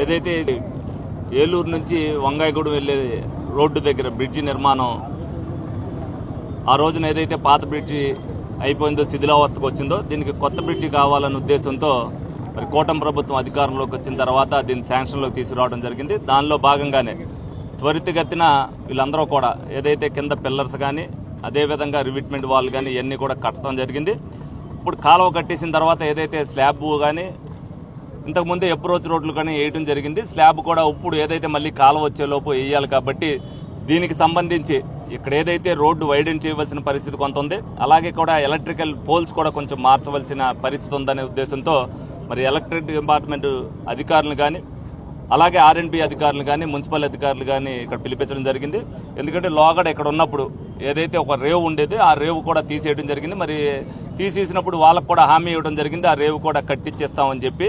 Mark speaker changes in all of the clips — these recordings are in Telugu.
Speaker 1: ఏదైతే ఏలూరు నుంచి వంగాయగూడెం వెళ్ళే రోడ్డు దగ్గర బ్రిడ్జి నిర్మాణం ఆ రోజున ఏదైతే పాత బ్రిడ్జి అయిపోయిందో శిథిలావస్థకు వచ్చిందో దీనికి కొత్త బ్రిడ్జి కావాలనే ఉద్దేశంతో మరి కూటమి ప్రభుత్వం అధికారంలోకి వచ్చిన తర్వాత దీన్ని శాంక్షన్లోకి తీసుకురావడం జరిగింది. దానిలో భాగంగానే త్వరితగతిన వీళ్ళందరూ కూడా ఏదైతే కింద పిల్లర్స్ కానీ అదేవిధంగా రివిట్మెంట్ వాళ్ళు కానీ ఇవన్నీ కూడా కట్టడం జరిగింది. ఇప్పుడు కాలువ కట్టేసిన తర్వాత ఏదైతే స్లాబ్ కానీ ఇంతకుముందే అప్రోచ్ రోడ్లు కానీ వేయడం జరిగింది. స్లాబ్ కూడా ఇప్పుడు ఏదైతే మళ్ళీ కాలువ వచ్చేలోపు వేయాలి కాబట్టి దీనికి సంబంధించి ఇక్కడ ఏదైతే రోడ్డు వైడెన్ చేయవలసిన పరిస్థితి కొంత ఉంది. అలాగే కూడా ఎలక్ట్రికల్ పోల్స్ కూడా కొంచెం మార్చవలసిన పరిస్థితి ఉందనే ఉద్దేశంతో మరి ఎలక్ట్రిక్ డిపార్ట్మెంట్ అధికారులు కానీ అలాగే ఆర్ఎండ్బి అధికారులు కానీ మున్సిపల్ అధికారులు కానీ ఇక్కడ పిలిపించడం జరిగింది. ఎందుకంటే లోగడ ఇక్కడ ఉన్నప్పుడు ఏదైతే ఒక రేవు ఉండేది ఆ రేవు కూడా తీసేయడం జరిగింది. మరి తీసేసినప్పుడు వాళ్ళకు కూడా హామీ ఇవ్వడం జరిగింది. ఆ రేవు కూడా కట్టించేస్తామని చెప్పి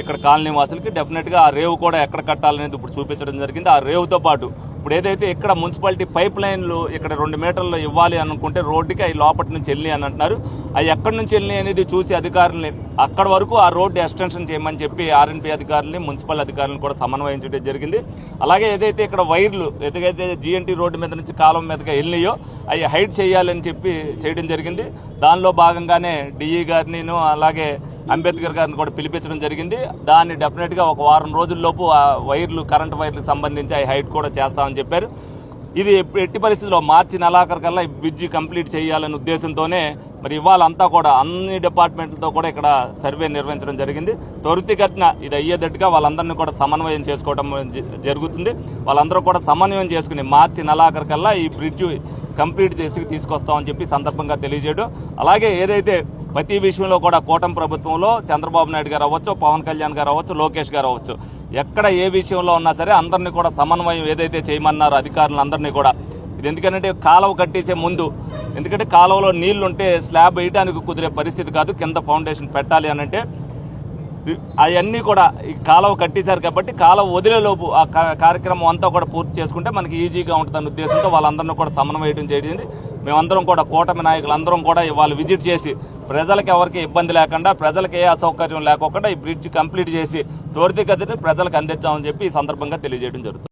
Speaker 1: ఇక్కడ కాలనీ వాసులకి డెఫినెట్గా ఆ రేవు కూడా ఎక్కడ కట్టాలనేది ఇప్పుడు చూపించడం జరిగింది. ఆ రేవుతో పాటు ఇప్పుడు ఏదైతే ఇక్కడ మున్సిపాలిటీ పైప్ లైన్లు ఇక్కడ రెండు మీటర్లు ఇవ్వాలి అనుకుంటే రోడ్డుకి అవి లోపటి నుంచి వెళ్ళి అని అంటున్నారు. అవి ఎక్కడి నుంచి వెళ్ళి అనేది చూసి అధికారులని అక్కడ వరకు ఆ రోడ్డు ఎక్స్టెన్షన్ చేయమని చెప్పి ఆర్ఎన్పి అధికారులని మున్సిపల్ అధికారులను కూడా సమన్వయించడం జరిగింది. అలాగే ఏదైతే ఇక్కడ వైర్లు ఏదైతే జిఎన్టీ రోడ్డు మీద నుంచి కాలం మీదగా వెళ్ళినాయో అవి హైట్ చేయాలని చెప్పి చేయడం జరిగింది. దానిలో భాగంగానే డిఈ గారిని అలాగే అంబేద్కర్ గారిని కూడా పిలిపించడం జరిగింది. దాన్ని డెఫినెట్గా ఒక వారం రోజుల్లోపు ఆ వైర్లు కరెంట్ వైర్లకు సంబంధించి ఆ హైట్ కూడా చేస్తామని చెప్పారు. ఇది ఎట్టి పరిస్థితుల్లో మార్చి నెలాఖరికల్లా ఈ బ్రిడ్జి కంప్లీట్ చేయాలనే ఉద్దేశంతోనే మరి ఇవాళ అంతా కూడా అన్ని డిపార్ట్మెంట్లతో కూడా ఇక్కడ సర్వే నిర్వహించడం జరిగింది. త్వరితగతిన ఇది అయ్యేటట్టుగా వాళ్ళందరినీ కూడా సమన్వయం చేసుకోవడం జ- జరుగుతుంది. వాళ్ళందరూ కూడా సమన్వయం చేసుకుని మార్చి నెలాఖరికల్లా ఈ బ్రిడ్జ్ కంప్లీట్ చేసి తీసుకొస్తామని చెప్పి సందర్భంగా తెలియజేయడం. అలాగే ఏదైతే ప్రతి విషయంలో కూడా కూటమి ప్రభుత్వంలో చంద్రబాబు నాయుడు గారు అవ్వచ్చు పవన్ కళ్యాణ్ గారు అవ్వచ్చు లోకేష్ గారు అవ్వచ్చు. ఎక్కడ ఏ విషయంలో ఉన్నా సరే అందరినీ కూడా సమన్వయం ఏదైతే చేయమన్నారో అధికారులందరినీ కూడా. ఇది ఎందుకంటే కాలువ కట్టేసే ముందు ఎందుకంటే కాలువలో నీళ్ళు ఉంటే స్లాబ్ వేయడానికి కుదిరే పరిస్థితి కాదు కింద ఫౌండేషన్ పెట్టాలి అని అంటే అవన్నీ కూడా ఈ కాలువ కట్టేశారు కాబట్టి కాలువ వదిలేలోపు ఆ కార్యక్రమం అంతా కూడా పూర్తి చేసుకుంటే మనకి ఈజీగా ఉంటుందన్న ఉద్దేశంతో వాళ్ళందరినీ కూడా సమన్వయం చేసింది మేమందరం కూడా కూటమి నాయకులందరం కూడా ఇవాళ విజిట్ చేసి ప్రజలకు ఎవరికి ఇబ్బంది లేకుండా ప్రజలకు ఏ అసౌకర్యం లేకుండా ఈ బ్రిడ్జ్ కంప్లీట్ చేసి త్వరితగతిని ప్రజలకు అందించామని చెప్పి ఈ సందర్భంగా తెలియజేయడం జరుగుతుంది.